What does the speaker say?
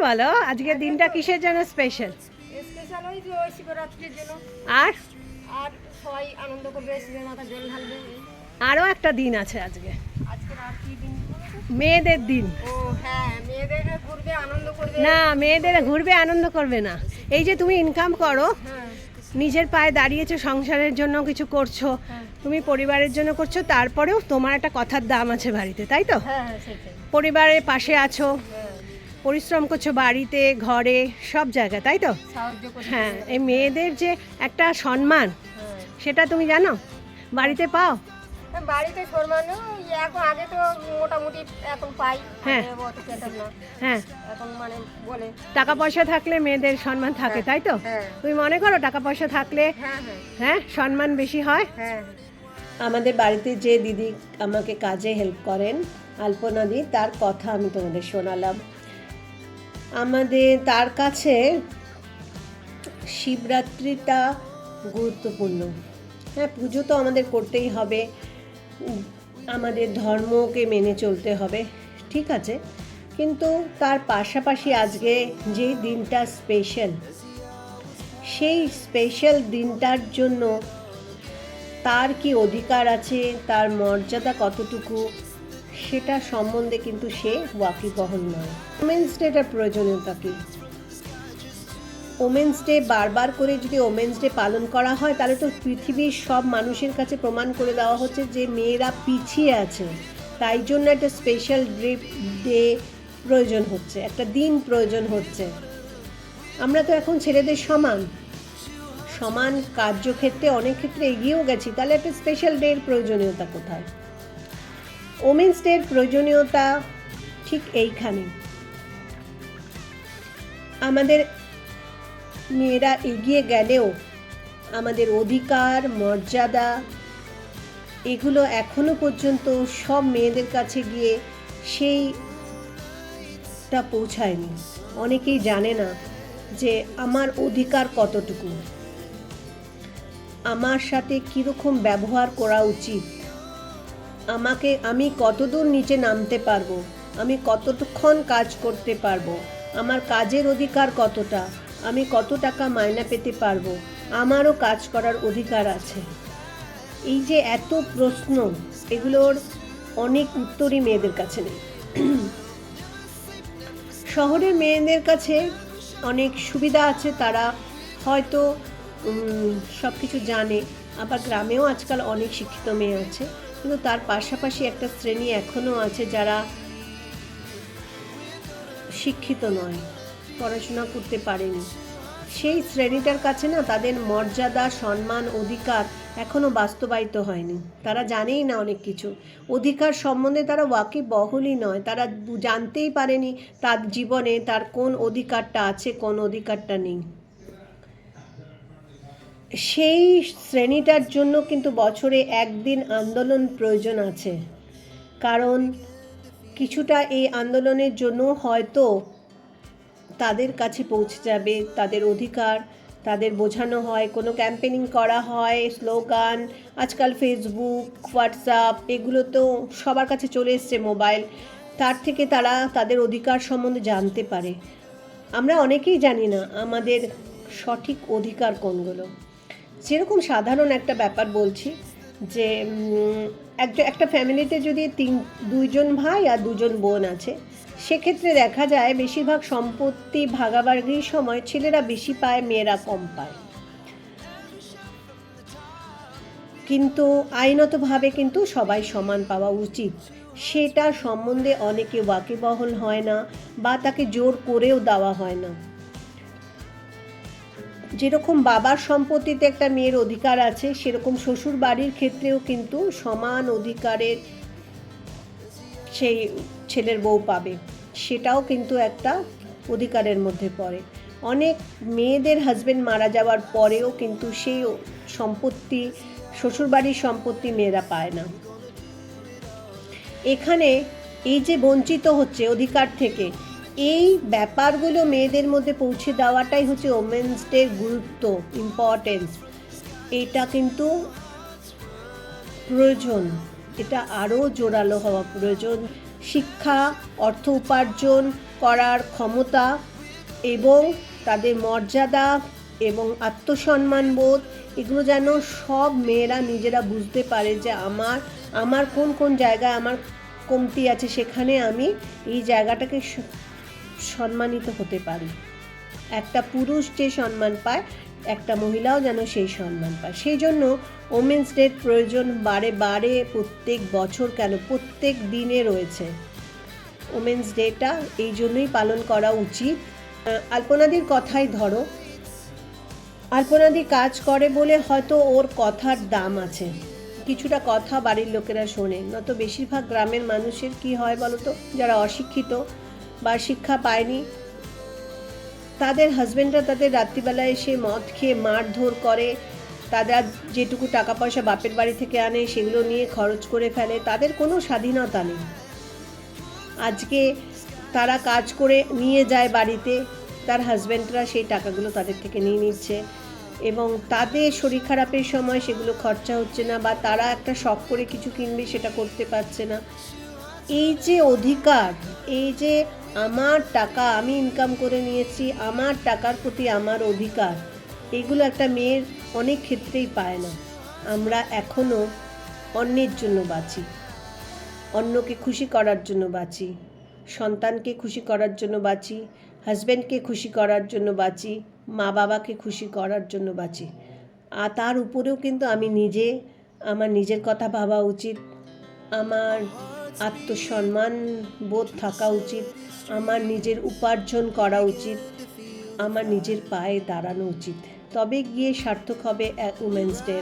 বলো আজকের দিনটা কিসের জন্য স্পেশাল স্পেশাল ওই যে শিবরাত্রির জন্য। আর? আর সবাই আনন্দ করবে শিবের মাথা জল ঢালবে। আরও একটা দিন আছে আজকে। আজকের আর কি দিন? মেয়েদের দিন। হ্যাঁ মেয়েদের ঘুরবে আনন্দ করবে। না মেয়েদের ঘুরবে আনন্দ করবে না। এই যে তুমি ইনকাম করো হ্যাঁ। নিজের পায়ে দাঁড়িয়েছো সংসারের জন্য কিছু করছ হ্যাঁ। তুমি পরিবারের জন্য করছ তারপরেও তোমার একটা কথার দাম আছে বাড়িতে তাই তো? পরিবারের পাশে আছো পরিশ্রম করছ বাড়িতে ঘরে সব জায়গায় তাই তো? হ্যাঁ এই মেয়েদের যে একটা সম্মান হ্যাঁ। সেটা তুমি জানো? বাড়িতে পাও? হ্যাঁ, বাড়িতে সরমানো এখন আগে তো মোটামুটি এখন পাই হ্যাঁ। হ্যাঁ। এখন মানে বলে। টাকা পয়সা থাকলে মেয়েদের সম্মান থাকে তাই তো? হ্যাঁ। তুমি মনে করো টাকা পয়সা থাকলে হ্যাঁ হ্যাঁ। হ্যাঁ সম্মান বেশি হয়? হ্যাঁ। আমাদের বাড়িতে যে দিদি আমাকে কাজে হেল্প করেন আলপনা দি তার কথা আমি তোমাদের শোনালাম। আমাদের তার কাছে শিবরাত্রিটা গুরুত্বপূর্ণ। হ্যাঁ পুজো তো আমাদের করতেই হবে। আমাদের ধর্মকে মেনে চলতে হবে, ঠিক আছে? কিন্তু তার পাশাপাশি আজকে যে দিনটা স্পেশাল সেই স্পেশাল দিনটার জন্য তার কি অধিকার আছে? তার মর্যাদা কতটুকু? সেটা সম্বন্ধে কিন্তু সে ওয়াকিবহল নয়। ওমেন্স ডেটার প্রয়োজনীয়তা কি? ওমেন্স ডে বারবার করে যদি ওমেন্স ডে পালন করা হয়, তাহলে তো পৃথিবীর সব মানুষের কাছে প্রমাণ করে দেওয়া হচ্ছে যে মেয়েরা পিছিয়ে আছে। তাই জন্য একটা স্পেশাল ডে ডে প্রয়োজন হচ্ছে, একটা দিন প্রয়োজন হচ্ছে। আমরা তো এখন ছেলেদের সমান। সমান কার্যক্ষেত্রে অনেক ক্ষেত্রে এগিয়েও গেছি, তাহলে একটা স্পেশাল ডের প্রয়োজনীয়তা কোথায়? ওমেন্স ডের প্রয়োজনীয়তা ঠিক এইখানে আমাদের মেয়েরা এগিয়ে গেলেও আমাদের অধিকার, মর্যাদা, এগুলো এখনও পর্যন্ত সব মেয়েদের কাছে গিয়ে সেইটা পৌঁছায়নি। অনেকেই জানে না যে আমার অধিকার কতটুকু। আমার সাথে কীরকম ব্যবহার করা উচিত? আমাকে আমি কতদূর নিচে নামতে পারব? আমি কতক্ষণ কাজ করতে পারব? আমার কাজের অধিকার কতটা? আমি কত টাকা মায়না পেতে পারব? আমারও কাজ করার অধিকার আছে। এই যে এত প্রশ্ন, এগুলোর অনেক উত্তরই মেয়েদের কাছে নেই। শহরের মেয়েদের কাছে অনেক সুবিধা আছে, তারা হয়তো সব কিছু জানে। আবার গ্রামেও আজকাল অনেক শিক্ষিত মেয়ে আছে। কিন্তু তার পাশাপাশি একটা শ্রেণি এখনও আছে যারা শিক্ষিত নয়, পড়াশোনা করতে পারেনি। সেই শ্রেণীটার কাছে না তাদের মর্যাদা, সম্মান, অধিকার এখনও বাস্তবায়িত হয়নি। তারা জানেই না অনেক কিছু। অধিকার সম্বন্ধে তারা ওয়াকি বহলই নয়। তারা জানতেই পারেনি তার জীবনে তার কোন অধিকারটা আছে, কোন অধিকারটা নেই। সেই শ্রেণীটার জন্য কিন্তু বছরে একদিন আন্দোলন প্রয়োজন আছে। কারণ কিছুটা এই আন্দোলনের জন্য হয়তো তাদের কাছে পৌঁছে যাবে, তাদের অধিকার, তাদের বোঝানো হয়, কোনো ক্যাম্পেনিং করা হয় স্লোগান আজকাল ফেসবুক হোয়াটসঅ্যাপ এগুলো তো সবার কাছে চলে এসছে মোবাইল তার থেকে তারা তাদের অধিকার সম্বন্ধে জানতে পারে। আমরা অনেকেই জানি না আমাদের সঠিক অধিকার কোনগুলো। যেরকম সাধারণ একটা ব্যাপার বলছি যে একটা একটা ফ্যামিলিতে যদি তিন, দুইজন ভাই আর দুজন বোন আছে, সেক্ষেত্রে দেখা যায় বেশিরভাগ সম্পত্তি ভাগাভাগির সময় ছেলেরা বেশি পায়, মেয়েরা কম পায়। কিন্তু আইনতভাবে কিন্তু সবাই সমান পাওয়া উচিত। সেটা সম্বন্ধে অনেকে ওয়াকিবহল হয় না বা তাকে জোর করেও দেওয়া হয় না। যেরকম বাবার সম্পত্তিতে একটা মেয়ের অধিকার আছে, সেরকম শ্বশুর বাড়ির ক্ষেত্রেও কিন্তু সমান অধিকারের সেই ছেলের বউ পাবে। সেটাও কিন্তু একটা অধিকারের মধ্যে পড়ে। অনেক মেয়েদের হাজব্যান্ড মারা যাওয়ার পরেও কিন্তু সেই সম্পত্তি, শ্বশুরবাড়ির সম্পত্তি মেয়েরা পায় না। এখানে এই যে বঞ্চিত হচ্ছে অধিকার থেকে এই ব্যাপারগুলো মেয়েদের মধ্যে পৌঁছে দেওয়াটাই হচ্ছে ওমেন্স ডের গুরুত্ব ইম্পর্টেন্স এটা কিন্তু প্রয়োজন, এটা আরও জোরালো হওয়া প্রয়োজন। শিক্ষা, অর্থ উপার্জন করার ক্ষমতা এবং তাদের মর্যাদা এবং আত্মসম্মান বোধ, এগুলো যেন সব মেয়েরা নিজেরা বুঝতে পারে যে আমার আমার কোন কোন জায়গায় আমার কমতি আছে, সেখানে আমি এই জায়গাটাকে সম্মানিত হতে পারি। একটা পুরুষ যে সম্মান পায়, একটা মহিলাও যেন সেই সম্মান পায়। সেই জন্য ওমেন্স ডের প্রয়োজন বারে বারে প্রত্যেক বছর কেন প্রত্যেক দিনে রয়েছে। ওমেন্স ডেটা এই জন্যই পালন করা উচিত। আলপনাদির কথাই ধরো। আলপনাদি কাজ করে বলে হয়তো ওর কথার দাম আছে। কিছুটা কথা বাড়ির লোকেরা শোনে। নয়তো বেশিরভাগ গ্রামের মানুষের কি হয় বলো তো যারা অশিক্ষিত বা শিক্ষা পায়নি। তাদের হাজব্যান্ডরা তাদের রাত্রিবেলায় এসে মদ খেয়ে মারধর করে। তাদের যেটুকু টাকা পয়সা বাপের বাড়ি থেকে আনে, সেগুলো নিয়ে খরচ করে ফেলে। তাদের কোনো স্বাধীনতা নেই। আজকে তারা কাজ করে নিয়ে যায় বাড়িতে। তার হাজব্যান্ডরা সেই টাকাগুলো তাদের থেকে নিয়ে নিচ্ছে। এবং তাদের শরীর খারাপের সময় সেগুলো খরচা হচ্ছে না বা তারা একটা শখ করে কিছু কিনবে সেটা করতে পারছে না। এই যে অধিকার, এই যে আমার টাকা আমি ইনকাম করে নিয়েছি, আমার টাকার প্রতি আমার অধিকার, এগুলো একটা মেয়ের অনেক ক্ষেত্রেই পায় না। আমরা এখনও অন্যের জন্য বাঁচি, অন্যকে খুশি করার জন্য বাঁচি, সন্তানকে খুশি করার জন্য বাঁচি হাজব্যান্ডকে খুশি করার জন্য বাঁচি মা বাবাকে খুশি করার জন্য বাঁচি। আর তার উপরেও কিন্তু আমি নিজে, আমার নিজের কথা ভাবা উচিত, আমার আত্মসম্মান বোধ থাকা উচিত, আমার নিজের উপার্জন করা উচিত, আমার নিজের পায়ে দাঁড়ানো উচিত। তবে গিয়ে সার্থক হবে উমেন্স ডে